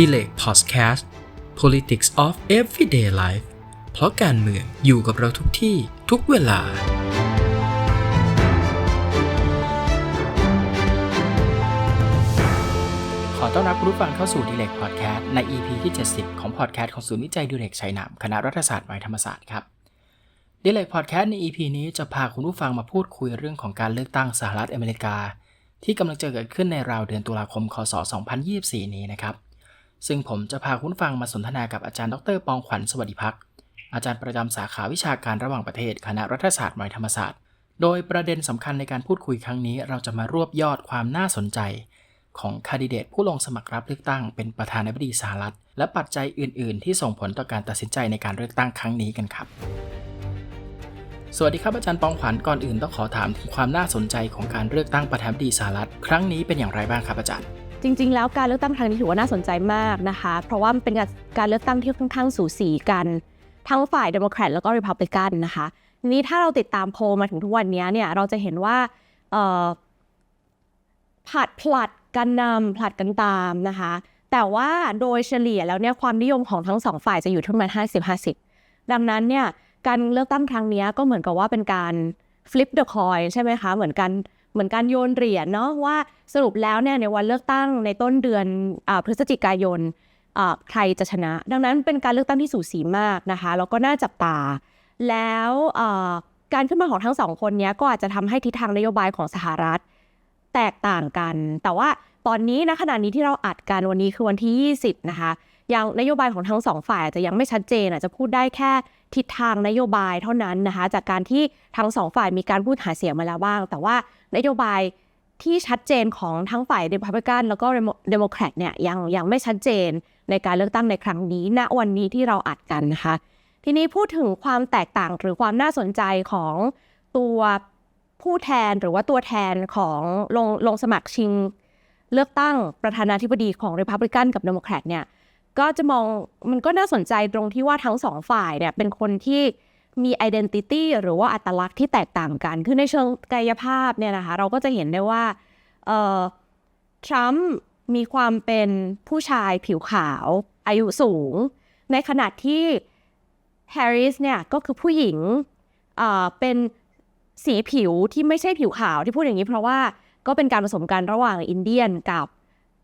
d e l a y Podcast Politics of Everyday Life เพราะการเมืองอยู่กับเราทุกที่ทุกเวลา ขอต้อนรับผู้ฟังเข้าสู่ d e l a y Podcast ใน EP ที่ 70 ของพอดแคสต์ของศูนย์วิจัยดิเรกชัยนามคณะรัฐศาสตร์มหาธรรมศาสตร์ครับ d e l a y Podcast ใน EP นี้จะพาคุณผู้ฟังมาพูดคุยเรื่องของการเลือกตั้งสหรัฐอเมริกา ที่กำลังจะเกิดขึ้นในราวเดือนตุลาคม คศ 2024 นี้นะครับ ซึ่งผมจะพาคุณฟังมาสนทนากับอาจารย์ดรปองขวัญสวัสดิพักษ์อาจารย์ประจำสาขาวิชาการระหว่างประเทศ คณะรัฐศาสตร์มหาธรรมศาสตร์ โดยประเด็นสำคัญในการพูดคุยครั้งนี้ เราจะมารวบยอดความน่าสนใจ ของคาดิเดตผู้ลงสมัครรับเลือกตั้งเป็นประธานาธิบดีสหรัฐ และปัจจัยอื่น ๆ ที่ส่งผลต่อการตัดสินใจในการเลือกตั้งครั้งนี้กันครับ สวัสดีครับอาจารย์ปองขวัญก่อนอื่นต้องขอถามถึงความน่าสนใจของการเลือกตั้งประธานาธิบดีสหรัฐ ครั้งนี้เป็นอย่างไรบ้างครับอาจารย์ จริง ๆ แล้วการเลือกตั้งครั้งนี้ถือว่าน่าสนใจมากนะคะ เพราะว่ามันเป็นการเลือกตั้งที่ค่อนข้างสูสีกัน ทั้งฝ่ายเดโมแครตแล้วก็ริพับลิกันนะคะทีนี้ถ้าเราติดตามโพลมาถึงทุกวันนี้เนี่ยเราจะเห็นว่าผลัดผลัดกันนำผลัดกันตามนะคะ แต่ว่าโดยเฉลี่ยแล้วเนี่ยความนิยมของทั้งสองฝ่ายจะอยู่ที่ประมาณ50-50 ดังนั้นเนี่ยการเลือกตั้งครั้งนี้ก็เหมือนกับว่าเป็นการ flip the coin ใช่ไหมคะ เหมือนกัน เหมือนการโยนเหรียญเนาะว่าสรุปแล้วเนี่ยในวันเลือกตั้งในต้นเดือนอพฤศจิกายนใครจะชนะ ดังนั้นเป็นการเลือกตั้งที่สูสีมากนะคะแล้วก็น่าจับตา แล้วการขึ้นมาของทั้งสองคนเนี้ยก็อาจจะทำให้ทิศทางนโยบายของสหรัฐ แตกต่างกัน แต่ว่าตอนนี้นะขณะนี้ที่เราอัดกันวันนี้คือวันที่ 20 นะคะ ยังนโยบายของทั้งสองฝ่ายอาจจะยังไม่ชัดเจนอาจจะพูดได้แค่ทิศทางนโยบายเท่านั้นนะคะ จากการที่ทั้งสองฝ่ายมีการพูดหาเสียงมาแล้วบ้าง แต่ว่านโยบายที่ชัดเจนของทั้งฝ่ายเดโมแครตแล้วก็เดโมแครตเนี่ยยังยังไม่ชัดเจนในการเลือกตั้งในครั้งนี้ณวันนี้ที่เราอัดกันนะคะ ทีนี้พูดถึงความแตกต่างหรือความน่าสนใจของตัวผู้แทนหรือว่าตัวแทนของลงลงสมัครชิงเลือกตั้งประธานาธิบดีของริพับลิกันกับเดโมแครตเนี่ย ก็จะมองมันก็น่าสนใจตรงที่ว่าทั้งสองฝ่ายเนี่ยเป็นคนที่มี identity หรือว่าอัตลักษณ์ที่แตกต่างกัน คือในเชิงกายภาพเนี่ยนะคะ เราก็จะเห็นได้ว่าเอ่อทรัมป์มีความเป็นผู้ชายผิวขาว อายุสูง ในขณะที่แฮร์ริสเนี่ยก็คือผู้หญิงเอ่อเป็นสีผิวที่ไม่ใช่ผิวขาวที่พูดอย่างนี้เพราะว่าก็เป็นการผสมกันระหว่างอินเดียนกับ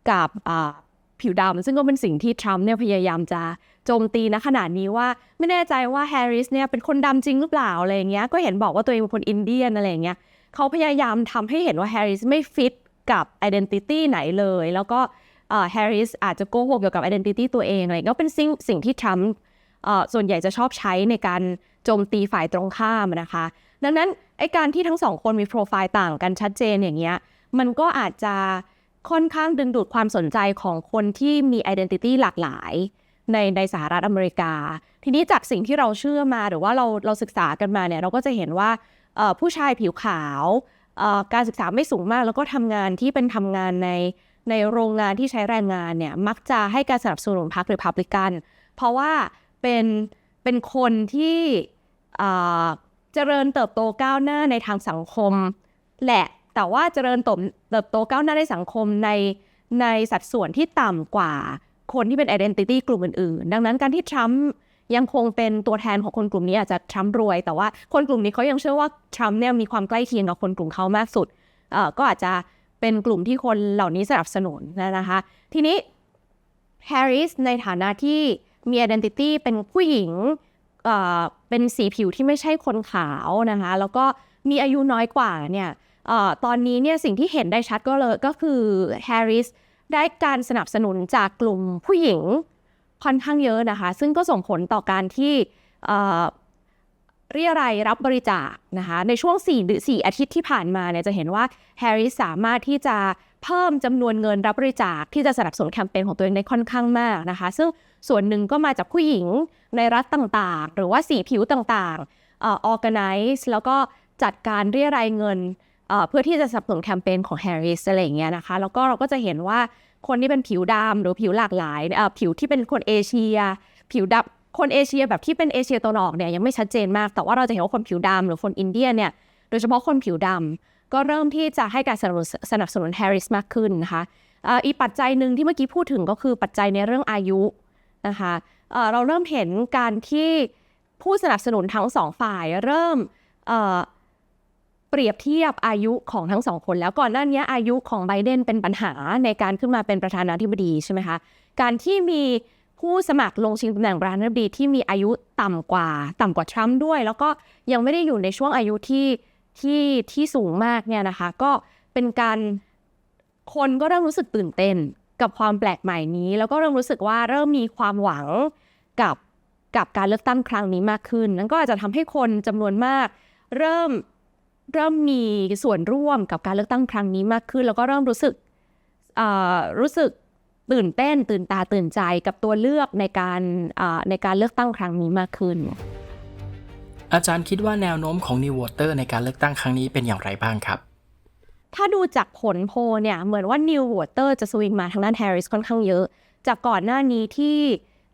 กับอ่า ผิวดำซึ่งก็เป็นสิ่งที่ทรัมป์เนี่ยพยายามจะโจมตีณขนาดนี้ว่าไม่แน่ใจว่าแฮร์ริสเนี่ยเป็นคนดำจริงหรือเปล่าอะไรเงี้ยก็เห็นบอกว่าตัวเองเป็นคนอินเดียนอะไรเงี้ยเขาพยายามทำให้เห็นว่าแฮร์ริสไม่ฟิตกับ identity ไหนเลย แล้วก็แฮร์ริสอาจจะโกหกเกี่ยวกับ identity ตัวเองอะไรก็เป็นสิ่งสิ่งที่ทรัมป์ส่วนใหญ่จะชอบใช้ในการโจมตีฝ่ายตรงข้ามนะคะ ดังนั้นไอการที่ทั้งสองคนมีโปรไฟล์ต่างกันชัดเจนอย่างเงี้ยมันก็อาจจะ ค่อนข้างดึงดูดความสนใจของคนที่มี identity หลากหลายในในสหรัฐอเมริกา ทีนี้จากสิ่งที่เราเชื่อมาหรือว่าเราเราศึกษากันมาเนี่ยเราก็จะเห็นว่าผู้ชายผิวขาวการศึกษาไม่สูงมาก แล้วก็ทำงานที่เป็นทำงานในในโรงงานที่ใช้แรงงานเนี่ยมักจะให้การสนับสนุนพรรคหรือพับลิกัน เพราะว่าเป็นเป็นคนที่เอ่อเจริญเติบโตก้าวหน้าในทางสังคมแหละ แต่ว่าเจริญเติบโตก้าวหน้าในสังคมในในสัดส่วนที่ต่ำกว่าคนที่เป็น identity กลุ่มอื่นๆ ดังนั้นการที่ทรัมป์ยังคงเป็นตัวแทนของคนกลุ่มนี้อาจจะทรัมป์รวย แต่ว่าคนกลุ่มนี้เขายังเชื่อว่าทรัมป์เนี่ยมีความใกล้เคียงกับคนกลุ่มเขามากสุดเอ่อก็อาจจะเป็นกลุ่มที่คนเหล่านี้สนับสนุนนะคะ ทีนี้แฮร์ริสในฐานะที่มี identity เป็นผู้หญิงเอ่อเป็นสีผิวที่ไม่ใช่คนขาวนะคะ แล้วก็มีอายุน้อยกว่าเนี่ย ตอนนี้เนี่ยสิ่งที่เห็นได้ชัดก็เลยก็คือแฮร์ริสได้การสนับสนุนจากกลุ่มผู้หญิงค่อนข้างเยอะนะคะ ซึ่งก็ส่งผลต่อการที่เรียรายรับบริจาคนะคะในช่วง4หรือ4อาทิตย์ที่ผ่านมาเนี่ยจะเห็นว่าแฮร์ริสสามารถที่จะเพิ่มจำนวนเงินรับบริจาคที่จะสนับสนุนแคมเปญของตัวเองได้ค่อนข้างมากนะคะ ซึ่งส่วนหนึ่งก็มาจากผู้หญิงในรัฐต่างๆ หรือว่าสีผิวต่างๆออ organize แล้วก็จัดการเรียรายเงิน เพื่อที่จะสนับสนุนแคมเปญของแฮร์ริสอะไรอย่างเงี้ยนะคะ แล้วก็เราก็จะเห็นว่าคนที่เป็นผิวดำหรือผิวหลากหลายผิวที่เป็นคนเอเชีย ผิวดำคนเอเชียแบบที่เป็นเอเชียตะวันออกเนี่ยยังไม่ชัดเจนมาก แต่ว่าเราจะเห็นว่าคนผิวดำหรือคนอินเดียเนี่ยโดยเฉพาะคนผิวดำก็เริ่มที่จะให้การสนับสนุนสนับสนุนแฮร์ริสมากขึ้นนะคะอีกปัจจัยหนึ่งที่เมื่อกี้พูดถึงก็คือปัจจัยในเรื่องอายุนะคะเราเริ่มเห็นการที่ผู้สนับสนุนทั้งสองฝ่ายเริ่ม เปรียบเทียบอายุของทั้งสองคนแล้วก่อนหน้านี้อายุของไบเดนเป็นปัญหาในการขึ้นมาเป็นประธานาธิบดีใช่ไหมคะ การที่มีผู้สมัครลงชิงตำแหน่งประธานาธิบดีที่มีอายุต่ำกว่าต่ำกว่าทรัมป์ด้วย แล้วก็ยังไม่ได้อยู่ในช่วงอายุที่ที่ที่สูงมากเนี่ยนะคะ ก็เป็นการคนก็เริ่มรู้สึกตื่นเต้นกับความแปลกใหม่นี้ แล้วก็เริ่มรู้สึกว่าเริ่มมีความหวังกับกับการเลือกตั้งครั้งนี้มากขึ้น นั่นก็อาจจะทำให้คนจำนวนมาก เริ่ม เริ่มมีส่วนร่วมกับการเลือกตั้งครั้งนี้มากขึ้น แล้วก็เริ่มรู้สึกเอ่อรู้สึกตื่นเต้น ตื่นตาตื่นใจกับตัวเลือกในการอ่าในการเลือกตั้งครั้งนี้มากขึ้น อาจารย์คิดว่าแนวโน้มของนิววอเตอร์ในการเลือกตั้งครั้งนี้เป็นอย่างไรบ้างครับ ถ้าดูจากผลโพลเนี่ยเหมือนว่า New Voter จะสวิงมาทางด้านแฮร์ริสค่อนข้างเยอะ จากก่อนหน้านี้ที่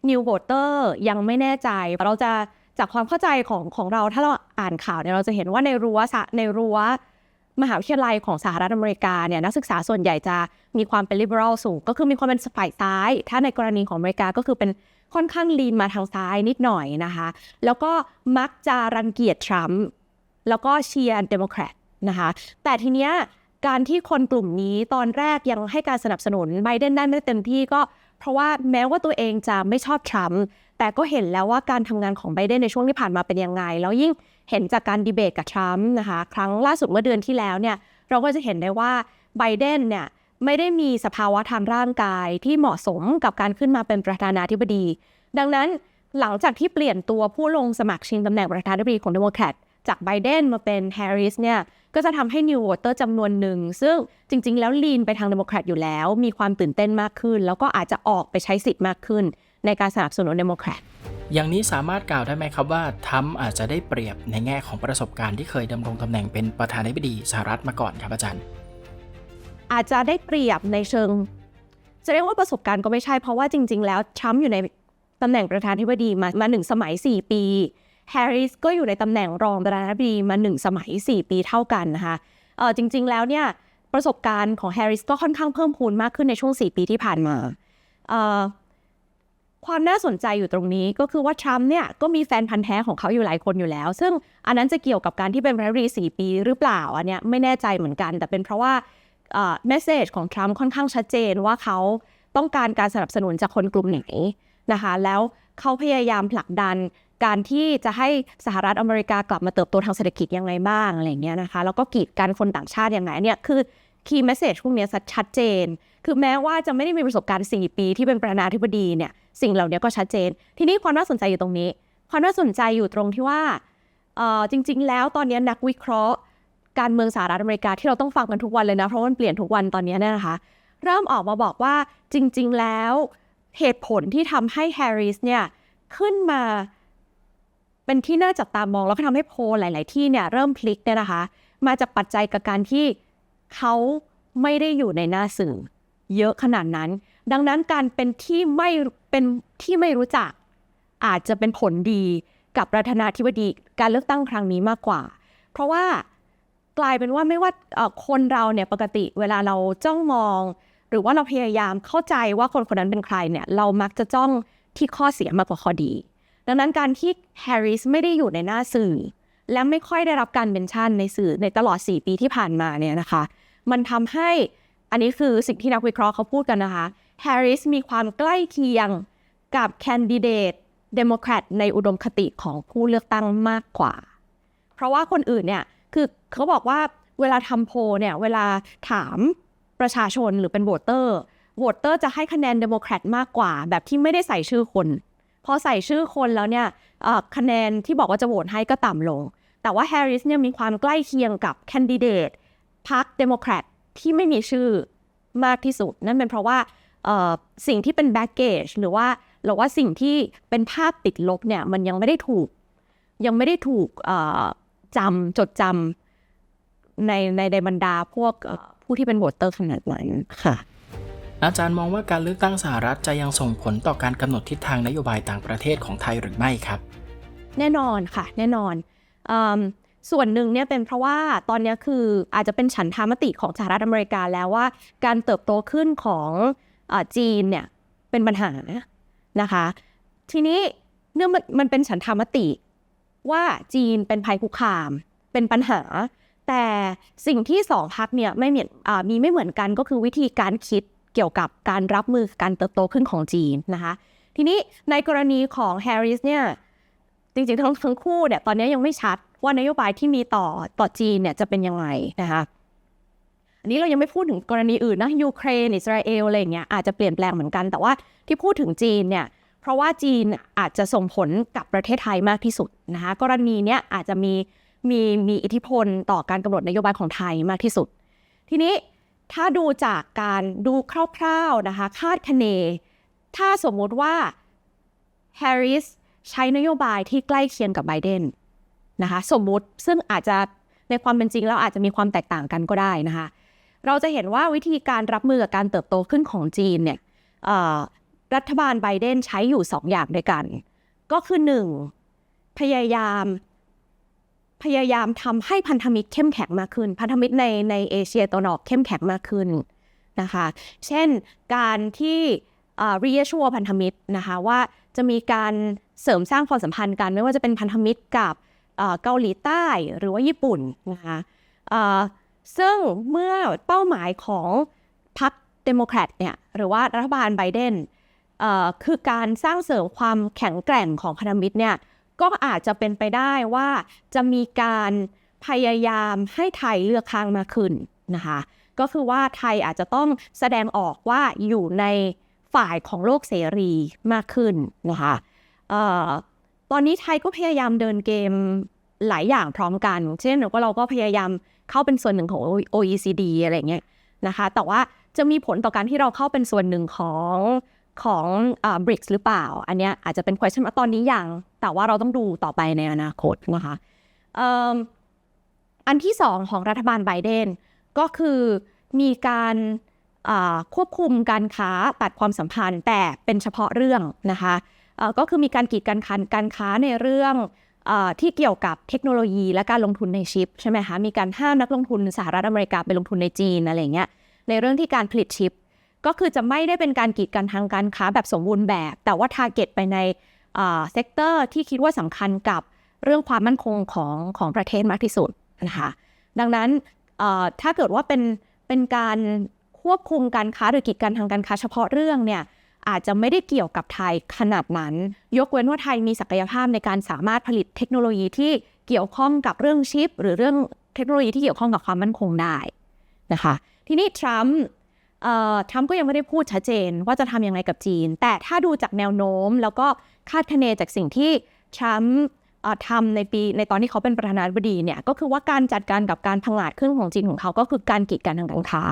New Voter ยังไม่แน่ใจเราจะจากความเข้าใจของของเราถ้าเรา อ่านข่าวเนี่ยเราจะเห็นว่าในรั้วในรั้วมหาวิทยาลัยของสหรัฐอเมริกาเนี่ยนักศึกษาส่วนใหญ่จะมีความเป็น liberal สูง ก็คือมีความเป็นฝ่ายซ้าย ถ้าในกรณีของอเมริกาก็คือเป็นค่อนข้างลีนมาทางซ้ายนิดหน่อยนะคะ แล้วก็มักจะรังเกียจทรัมป์แล้วก็เชียร์เดโมแครตนะคะ แต่ทีเนี้ยการที่คนกลุ่มนี้ตอนแรกยังให้การสนับสนุนไบเดนได้ไม่เต็มที่ก็เพราะว่าแม้ว่าตัวเองจะไม่ชอบทรัมป์แต่ก็เห็นแล้วว่าการทำงานของไบเดนในช่วงที่ผ่านมาเป็นยังไง แล้วยิ่ง เห็นจากการดีเบตกับทรัมป์นะคะครั้งล่าสุดเมื่อเดือนที่แล้วเนี่ยเราก็จะเห็นได้ว่าไบเดนเนี่ยไม่ได้มีสภาวะทางร่างกายที่เหมาะสมกับการขึ้นมาเป็นประธานาธิบดี ดังนั้นหลังจากที่เปลี่ยนตัวผู้ลงสมัครชิงตำแหน่งประธานาธิบดีของเดโมแครตจากไบเดนมาเป็นแฮร์ริสเนี่ยก็จะทำให้นิว v วเตอร์จำนวนหนึ่ง ซึ่งจริง ๆ แล้วลีนไปทางเดโมแครตอยู่แล้ว มีความตื่นเต้นมากขึ้น แล้วก็อาจจะออกไปใช้สิทธิ์มากขึ้น ในการสนับสนุนเดโมแครต อย่างนี้สามารถกล่าวได้ไหมครับว่าทรัมอาจจะได้เปรียบในแง่ของประสบการณ์ที่เคยดำรงตำแหน่งเป็นประธานาธิบดีสหรัฐมาก่อนครับอาจารย์ อาจจะได้เปรียบในเชิง จะเรียกว่าประสบการณ์ก็ไม่ใช่เพราะว่าจริง ๆ แล้วทรัมป์อยู่ในตำแหน่งประธานาธิบดีมามาหนึ่งสมัย 4 ปีแฮร์ริสก็อยู่ในตำแหน่งรองประธานาธิบดีมาหนึ่งสมัย 4 ปีเท่ากันนะคะเออจริง ๆ แล้วเนี่ยประสบการณ์ของแฮร์ริสก็ค่อนข้างเพิ่มพูนมากขึ้นในช่วง 4 ปีที่ผ่านมาเอ่อ ความน่าสนใจอยู่ตรงนี้ก็คือว่าทรัมป์เนี่ยก็มีแฟนพันธ์แท้ของเขาอยู่หลายคนอยู่แล้ว ซึ่งอันนั้นจะเกี่ยวกับการที่เป็นประธานาธิบดี4ปีหรือเปล่าอันเนี้ยไม่แน่ใจเหมือนกัน แต่เป็นเพราะว่าเมสเซจของทรัมป์ค่อนข้างชัดเจนว่าเขาต้องการการสนับสนุนจากคนกลุ่มไหนนะคะแล้วเขาพยายามผลักดันการที่จะให้สหรัฐอเมริกากลับมาเติบโตทางเศรษฐกิจยังไงบ้างอะไรเงี้ยนะคะแล้วก็กีดกันคนต่างชาติยังไงเนี่ยคือคีย์เมสเซจพวกเนี้ยชัดเจน คือแม้ว่าจะไม่ได้มีประสบการณ์ 4 ปีที่เป็นประธานาธิบดีเนี่ย สิ่งเหล่านี้ก็ชัดเจน ทีนี้ความน่าสนใจอยู่ตรงนี้ ความน่าสนใจอยู่ตรงที่ว่าจริง ๆ แล้วตอนนี้นักวิเคราะห์ การเมืองสหรัฐอเมริกาที่เราต้องฟังกันทุกวันเลยนะ เพราะมันเปลี่ยนทุกวันตอนนี้เนี่ยนะคะ เริ่มออกมาบอกว่าจริง ๆ แล้วเหตุผลที่ทำให้แฮร์ริสเนี่ยขึ้นมาเป็นที่น่าจับตามองแล้วก็ทำให้โพลหลาย ๆ ที่เนี่ยเริ่มพลิกเนี่ยนะคะ มาจากปัจจัยกับการที่เขาไม่ได้อยู่ในหน้าสื่อเยอะขนาดนั้น ดังนั้นการเป็นที่ไม่เป็นที่ไม่รู้จัก อาจจะเป็นผลดีกับประธานาธิบดีการเลือกตั้งครั้งนี้มากกว่า เพราะว่ากลายเป็นว่าไม่ว่าคนเราเนี่ยปกติเวลาเราจ้องมอง หรือว่าเราพยายามเข้าใจว่าคนคนนั้นเป็นใครเนี่ยเรามักจะจ้องที่ข้อเสียมากกว่าข้อดี ดังนั้นการที่แฮร์ริสไม่ได้อยู่ในหน้าสื่อ และไม่ค่อยได้รับการเมนชั่นในสื่อในตลอด 4 ปีที่ผ่านมาเนี่ยนะคะ มันทำให้อันนี้คือสิ่งที่นักวิเคราะห์เขาพูดกันนะคะ แฮร์ริสมีความใกล้เคียงกับแคนดิเดตเดโมแครตในอุดมคติของผู้เลือกตั้งมากกว่า เพราะว่าคนอื่นเนี่ย คือเขาบอกว่าเวลาทำโพลเนี่ย เวลาถามประชาชนหรือเป็นโหวตเตอร์โหวตเตอร์จะให้คะแนนเดโมแครตมากกว่า แบบที่ไม่ได้ใส่ชื่อคน พอใส่ชื่อคนแล้วเนี่ยคะแนนที่บอกว่าจะโหวตให้ก็ต่ำลง แต่ว่าแฮร์ริสเนี่ยมีความใกล้เคียงกับแคนดิเดตพรรคเดโมแครตที่ไม่มีชื่อมากที่สุด นั่นเป็นเพราะว่า สิ่งที่เป็นแบ็กเกจหรือว่าหรือว่าสิ่งที่เป็นภาพติดลบเนี่ยมันยังไม่ได้ถูก ยังไม่ได้ถูกเอ่อจำจดจำในในในบรรดาพวกเอ่อผู้ที่เป็นโหวตเตอร์ขนาดนั้นค่ะ อาจารย์มองว่าการเลือกตั้งสหรัฐจะยังส่งผลต่อการกำหนดทิศทางนโยบายต่างประเทศของไทยหรือไม่ครับ แน่นอนค่ะ แน่นอนเอมส่วนหนึ่งเนี่ยเป็นเพราะว่าตอนเนี้ยคืออาจจะเป็นฉันทามติของสหรัฐอเมริกาแล้วว่า การเติบโตขึ้นของอา จีนเนี่ยเป็นปัญหานะคะ ทีนี้เนื่องมันเป็นฉันทามติ ว่าจีนเป็นภัยคุกคาม เป็นปัญหา แต่สิ่งที่สองพักเนี่ยไม่เหมือนอมีไม่เหมือนกันก็คือวิธีการคิดเกี่ยวกับการรับมือการเติบโตขึ้นของจีนนะคะ ทีนี้ในกรณีของแฮร์ริสเนี่ยจริงๆทั้งทั้งคู่เนี่ยตอนนี้ยังไม่ชัดว่านโยบายที่มีต่อต่อจีนเนี่ยจะเป็นยังไงนะคะ อันนี้เรายังไม่พูดถึงกรณีอื่นนะยูเครนอิสราเอลอะไรเงี้ยอาจจะเปลี่ยนแปลงเหมือนกัน แต่ว่าที่พูดถึงจีนเนี่ยเพราะว่าจีนอาจจะส่งผลกับประเทศไทยมากที่สุดนะคะกรณีเนี้ยอาจจะมีมีมีอิทธิพลต่อการกำหนดนโยบายของไทยมากที่สุด ทีนี้ถ้าดูจากการดูคร่าวๆนะคะคาดคะเน ถ้าสมมุติว่าแฮร์ริสใช้นโยบายที่ใกล้เคียงกับไบเดนนะคะสมมุติซึ่งอาจจะในความเป็นจริงแล้วอาจจะมีความแตกต่างกันก็ได้นะคะ เราจะเห็นว่าวิธีการรับมือกับการเติบโตขึ้นของจีนเนี่ยรัฐบาลไบเดนใช้อยู่2อย่างด้วยกัน ก็คือ 1. พยายาม พยายามทำให้พันธมิตรเข้มแข็งมากขึ้น พันธมิตรในในเอเชียตะวันออกเข้มแข็งมากขึ้นนะคะ เช่นการที่เรีเชัวพันธมิตรนะคะว่าจะมีการเสริมสร้างความสัมพันธ์กันไม่ว่าจะเป็นพันธมิตรกับเกาหลีใต้หรือว่าญี่ปุ่นนะคะ ซึ่งเมื่อเป้าหมายของพรรคเดโมแครตเนี่ยหรือว่ารัฐบาลไบเดนคือการสร้างเสริมความแข็งแกร่งของพันธมิตรเนี่ยก็อาจจะเป็นไปได้ว่าจะมีการพยายามให้ไทยเลือกข้างมาขึ้นนะคะก็คือว่าไทยอาจจะต้องแสดงออกว่าอยู่ในฝ่ายของโลกเสรีมากขึ้นนะคะออตอนนี้ไทยก็พยายามเดินเกมหลายอย่างพร้อมกัน เช่นเราก็เราก็พยายาม เข้าเป็นส่วนหนึ่งของ OECD อะไรเงี้ยนะคะ แต่ว่าจะมีผลต่อการที่เราเข้าเป็นส่วนหนึ่งของของอ่า BRICS หรือเปล่า อันเนี้ยอาจจะเป็น question ว่าตอนนี้ยัง แต่ว่าเราต้องดูต่อไปในอนาคตนะคะอ,อันที่สองของรัฐบาลไบเดนก็คือมีการควบคุมการค้าตัดความสัมพันธ์แต่เป็นเฉพาะเรื่องนะคะก็คือมีการกีดกันคันการค้าในเรื่อง ที่เกี่ยวกับเทคโนโลยีและการลงทุนในชิปใช่ไหมคะมีการห้ามนักลงทุนสหรัฐอเมริกาไปลงทุนในจีนอะไรเงี้ยในเรื่องที่การผลิตชิป ก็คือจะไม่ได้เป็นการกีดกันทางการค้าแบบสมบูรณ์แบบ แต่ว่าทาร์เก็ตไปในเซกเตอร์ที่คิดว่าสำคัญกับเรื่องความมั่นคงของของประเทศมากที่สุดนะคะดังนั้นถ้าเกิดว่าเป็นเป็นการควบคุมการค้าหรือกีดกันทางการค้าเฉพาะเรื่องเนี่ย อาจจะไม่ได้เกี่ยวกับไทยขนาดนั้น ยกเว้นว่าไทยมีศักยภาพในการสามารถผลิตเทคโนโลยีที่เกี่ยวข้องกับเรื่องชิป หรือเรื่องเทคโนโลยีที่เกี่ยวข้องกับความมั่นคงได้นะคะทีนี้ทรัมป์ทรัมป์ก็ยังไม่ได้พูดชัดเจนว่าจะทำยังไงกับจีน แต่ถ้าดูจากแนวโน้ม แล้วก็คาดคะเนจากสิ่งที่ทรัมป์ทำในปีในตอนที่เขาเป็นประธานาธิบดีเนี่ยก็คือว่าการจัดการกับการพังอาจขึ้นของจีนของเขาก็คือการกีดกันทางการค้า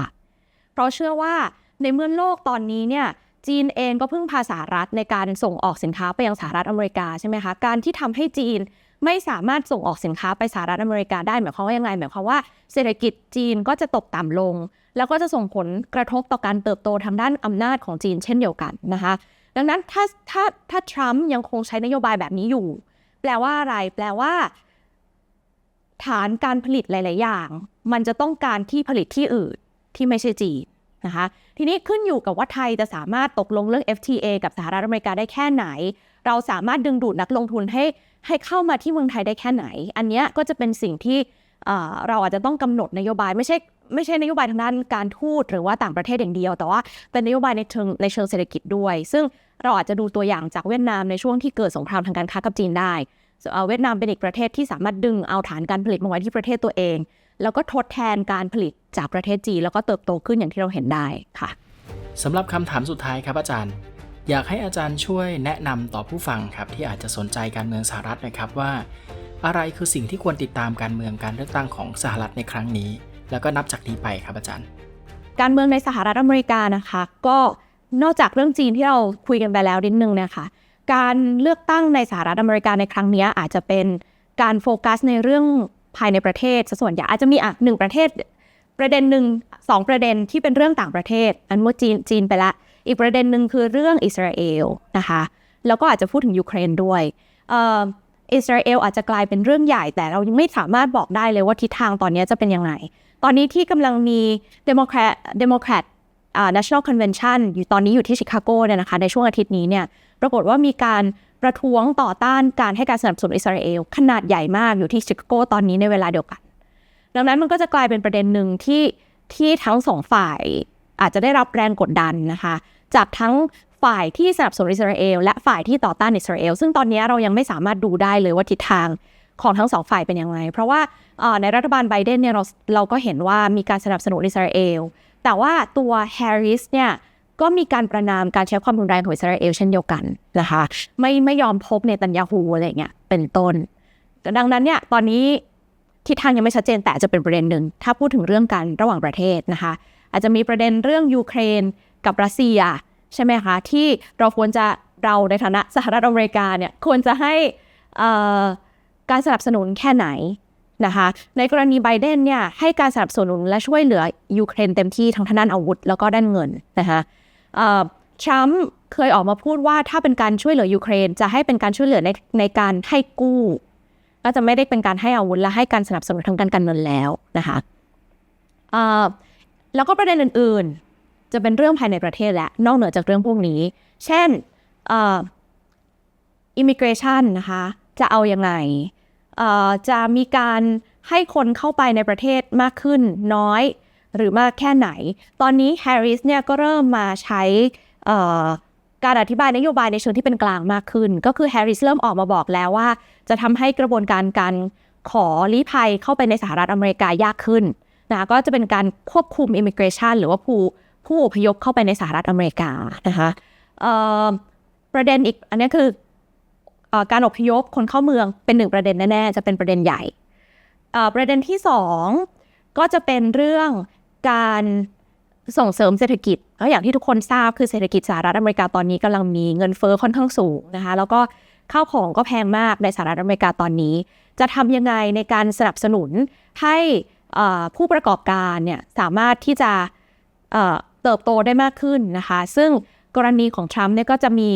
เพราะเชื่อว่าในเมื่อโลกตอนนี้เนี่ย จีนเองก็พึ่งพาสหรัฐในการส่งออกสินค้าไปยังสหรัฐอเมริกาใช่ไหมคะ การที่ทำให้จีนไม่สามารถส่งออกสินค้าไปสหรัฐอเมริกาได้หมายความว่ายังไงหมายความว่าเศรษฐกิจจีนก็จะตกต่ำลง แล้วก็จะส่งผลกระทบต่อการเติบโตทางด้านอำนาจของจีนเช่นเดียวกันนะคะ ดังนั้นถ้าถ้าถ้าทรัมป์ยังคงใช้นโยบายแบบนี้อยู่ แปลว่าอะไร แปลว่า ฐานการผลิตหลาย ๆ อย่าง มันจะต้องการที่ผลิตที่อื่นที่ไม่ใช่จีน นะคะ ทีนี้ขึ้นอยู่กับว่าไทยจะสามารถตกลงเรื่อง FTA กับสหรัฐอเมริกาได้แค่ไหน เราสามารถดึงดูดนักลงทุนให้ให้เข้ามาที่เมืองไทยได้แค่ไหน อันนี้ก็จะเป็นสิ่งที่เราอาจจะต้องกำหนดนโยบายไม่ใช่ไม่ใช่นโยบายทางด้านการทูตหรือว่าต่างประเทศอย่างเดียว แต่ว่าเป็นนโยบายในเชิงในเชิงเศรษฐกิจด้วย ซึ่งเราอาจจะดูตัวอย่างจากเวียดนามในช่วงที่เกิดสงครามทางการค้ากับจีนได้เวียดนามเป็นอีกประเทศที่สามารถดึงเอาฐานการผลิตมาไว้ที่ประเทศตัวเอง แล้วก็ทดแทนการผลิตจากประเทศจีนแล้วก็เติบโตขึ้นอย่างที่เราเห็นได้ค่ะสำหรับคำถามสุดท้ายครับอาจารย์ อยากให้อาจารย์ช่วยแนะนำต่อผู้ฟังครับที่อาจจะสนใจการเมืองสหรัฐนะครับว่า อะไรคือสิ่งที่ควรติดตามการเมืองการเลือกตั้งของสหรัฐในครั้งนี้ แล้วก็นับจากนี้ไปครับอาจารย์ การเมืองในสหรัฐอเมริกานะคะ ก็นอกจากเรื่องจีนที่เราคุยกันไปแล้วนิดนึงนะคะการเลือกตั้งในสหรัฐอเมริกาในครั้งนี้อาจจะเป็นการโฟกัสในเรื่อง ภายในประเทศส่วนใหญ่อาจจะมีอะหนึ่งประเทศ ประเด็นหนึ่งสองประเด็นที่เป็นเรื่องต่างประเทศ อันเมื่อจีนจีนไปละ อีกประเด็นหนึ่งคือเรื่องอิสราเอลนะคะแล้วก็อาจจะพูดถึงยูเครนด้วยอิสราเอลอาจจะกลายเป็นเรื่องใหญ่แต่เรายังไม่สามารถบอกได้เลยว่าทิศทางตอนนี้จะเป็นยังไง ตอนนี้ที่กำลังมีเดโมแครตเดโมแครตอ่า national convention อยู่ตอนนี้อยู่ที่ชิคาโกเนี่ยนะคะในช่วงอาทิตย์นี้เนี่ยปรากฏว่ามีการ ประท้วงต่อต้านการให้การสนับสนุนอิสราเอลขนาดใหญ่มากอยู่ที่ชิคาโกตอนนี้ในเวลาเดียวกัน ดังนั้นมันก็จะกลายเป็นประเด็นหนึ่งที่ที่ทั้งสองฝ่ายอาจจะได้รับแรงกดดันนะคะ จากทั้งฝ่ายที่สนับสนุนอิสราเอลและฝ่ายที่ต่อต้านอิสราเอลซึ่งตอนนี้เรายังไม่สามารถดูได้เลยว่าทิศทางของทั้งสองฝ่ายเป็นยังไงเพราะว่าในรัฐบาลไบเดนเนี่ยเราเราก็เห็นว่ามีการสนับสนุนอิสราเอลแต่ว่าตัวแฮร์ริสเนี่ย ก็มีการประนามการใช้ความรุนแรงของอิสราเอลเช่นเดียวกันนะคะไม่ไม่ยอมพบเนตันยาฮูอะไรเงี้ยเป็นต้น ดังนั้นเนี่ยตอนนี้ทิศทางยังไม่ชัดเจนแต่จะเป็นประเด็นหนึ่ง ถ้าพูดถึงเรื่องการระหว่างประเทศนะคะ อาจจะมีประเด็นเรื่องยูเครนกับรัสเซียใช่ไหมคะ ที่เราควรจะเราในฐานะสหรัฐอเมริกาเนี่ยควรจะให้การสนับสนุนแค่ไหนนะคะ ในกรณีไบเดนเนี่ยให้การสนับสนุนและช่วยเหลือยูเครนเต็มที่ทั้งทางด้านอาวุธแล้วก็ด้านเงินนะคะ ทรัมป์เคยออกมาพูดว่าถ้าเป็นการช่วยเหลือยูเครน จะให้เป็นการช่วยเหลือในในการให้กู้ ก็จะไม่ได้เป็นการให้อาวุธและให้การสนับสนุนทางการการเงินแล้วนะคะแล้วก็ประเด็นอื่นๆ จะเป็นเรื่องภายในประเทศและ นอกเหนือจากเรื่องพวกนี้ เช่นอ่อ immigration นะคะ จะเอายังไงจะมีการให้คนเข้าไปในประเทศมากขึ้นน้อย หรือมากแค่ไหน ตอนนี้แฮร์ริสเนี่ยก็เริ่มมาใช้การอธิบายนโยบายในเชิงที่เป็นกลางมากขึ้น ก็คือแฮร์ริสเริ่มออกมาบอกแล้วว่า จะทำให้กระบวนการการขอลี้ภัยเข้าไปในสหรัฐอเมริกายากขึ้นนะก็จะเป็นการควบคุม immigration หรือว่าผู้ผู้อพยพเข้าไปในสหรัฐอเมริกานะคะประเด็นอีกอันนี้คืออการอพยพคนเข้าเมืองเป็นหนึ่งประเด็นแน่ๆจะเป็นประเด็นใหญ่ประเด็นที่สองก็จะเป็นเรื่อง การส่งเสริมเศรษฐกิจก็อย่างที่ทุกคนทราบคือเศรษฐกิจสหรัฐอเมริกาตอนนี้กำลังมีเงินเฟ้อค่อนข้างสูงนะคะ แล้วก็ข้าวของก็แพงมากในสหรัฐอเมริกาตอนนี้ จะทำยังไงในการสนับสนุนให้ผู้ประกอบการเนี่ยสามารถที่จะเติบโตได้มากขึ้นนะคะ ซึ่งกรณีของทรัมป์เนี่ยก็จะมี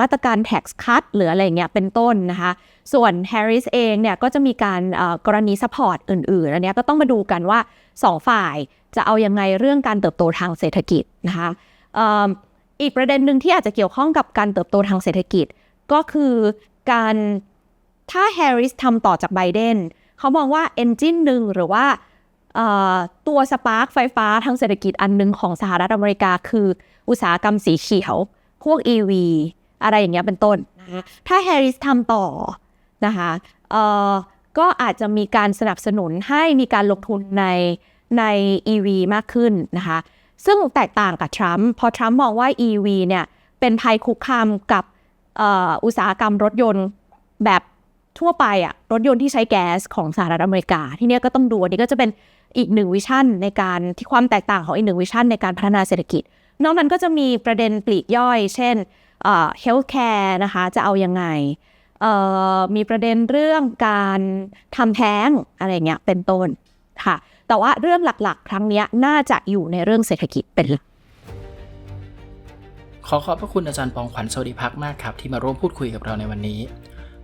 มาตรการ tax cut หรืออะไรเงี้ยเป็นต้นนะคะ ส่วนแฮร์ริสเองเนี่ยก็จะมีการกรณี support อื่นๆอันนี้ก็ต้องมาดูกันว่าสองฝ่าย จะเอายังไงเรื่องการเติบโตทางเศรษฐกิจนะคะอีกประเด็นหนึ่งที่อาจจะเกี่ยวข้องกับการเติบโตทางเศรษฐกิจ ก็คือการถ้าแฮร์ริสทำต่อจากไบเดนเขามองว่าเอนจินหนึ่งหรือว่าตัวสปาร์กไฟฟ้าทางเศรษฐกิจอันหนึงของสหรัฐอเมริกา คืออุตสาหกรรมสีเขียว พวก EV อะไรอย่างเงี้ยเป็นต้นนะคะถ้าแฮร์ริสทำต่อนะคะก็อาจจะมีการสนับสนุนให้มีการลงทุนใน ใน EV มากขึ้นนะคะ ซึ่งแตกต่างกับทรัมป์พอทรัมป์มองว่า EV เนี่ยเป็นภัยคุกคามกับอ,อุตสาหกรรมรถยนต์แบบทั่วไปอะรถยนต์ที่ใช้แก๊สของสหรัฐอเมริกา ที่เนี้ยก็ต้องดูอันนี้ก็จะเป็นอีกหนึ่งวิชั่นในการที่ความแตกต่างของอีกหนึ่งวิชั่นในการพัฒนาเศรษฐกิจ นอกนั้นก็จะมีประเด็นปลีกย่อย เช่นเอ่อ healthcare นะคะจะเอายังไงเอ่อมีประเด็นเรื่องการทำแท้งอะไรเงี้ยเป็นต้นค่ะ แต่ว่าเรื่องหลักๆ ครั้งนี้น่าจะอยู่ในเรื่องเศรษฐกิจเป็นหลักขอขอบพระคุณอาจารย์ปองขวัญโสดิพักมากครับ ที่มาร่วมพูดคุยกับเราในวันนี้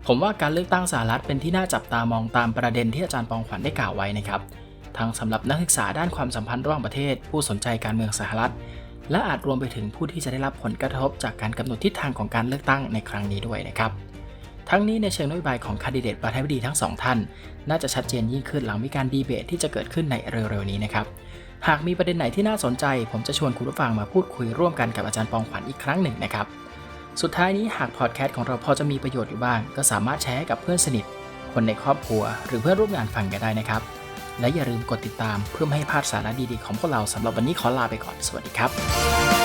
ผมว่าการเลือกตั้งสหรัฐเป็นที่น่าจับตามองตามประเด็นที่อาจารย์ปองขวัญได้กล่าวไว้นะครับทั้งสำหรับนักศึกษาด้านความสัมพันธ์ระหว่างประเทศ ผู้สนใจการเมืองสหรัฐ และอาจรวมไปถึงผู้ที่จะได้รับผลกระทบจากการกำหนดทิศทางของการเลือกตั้งในครั้งนี้ด้วยนะครับ ทั้งนี้ในเชิงนโยบายของคนดิเดตประธานาธิบดีทั้งสองท่าน น่าจะชัดเจนยิ่งขึ้นหลังมีการดีเบตที่จะเกิดขึ้นในเร็วๆนี้นะครับหากมีประเด็นไหนที่น่าสนใจ ผมจะชวนคุณผู้ฟังมาพูดคุยร่วมกันกับอาจารย์ปองขวัญอีกครั้งหนึ่งนะครับ สุดท้ายนี้หากพอดแคสต์ของเราพอจะมีประโยชน์อยู่บ้าง ก็สามารถแชร์ให้กับเพื่อนสนิท คนในครอบครัว หรือเพื่อนร่วมงานฟังกันได้นะครับ และอย่าลืมกดติดตามเพื่อไม่ให้พลาดสาระดีๆของพวกเราสำหรับวันนี้ขอลาไปก่อนสวัสดีครับ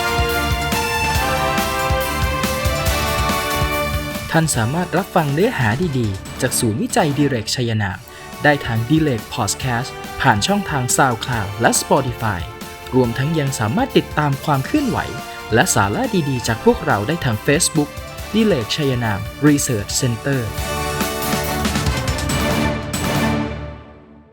ท่านสามารถรับฟังเนื้อหาดีๆ จากศูนย์วิจัยดิเรกชัยนามได้ทาง d ีเรกพอดแคสต์ผ่านช่องทาง SoundCloud และ Spotify รวมทั้งยังสามารถติดตามความเคลื่อนไหว และสาระดีๆ จากพวกเราได้ทาง Facebook d i l e g ชัยนาม Research Center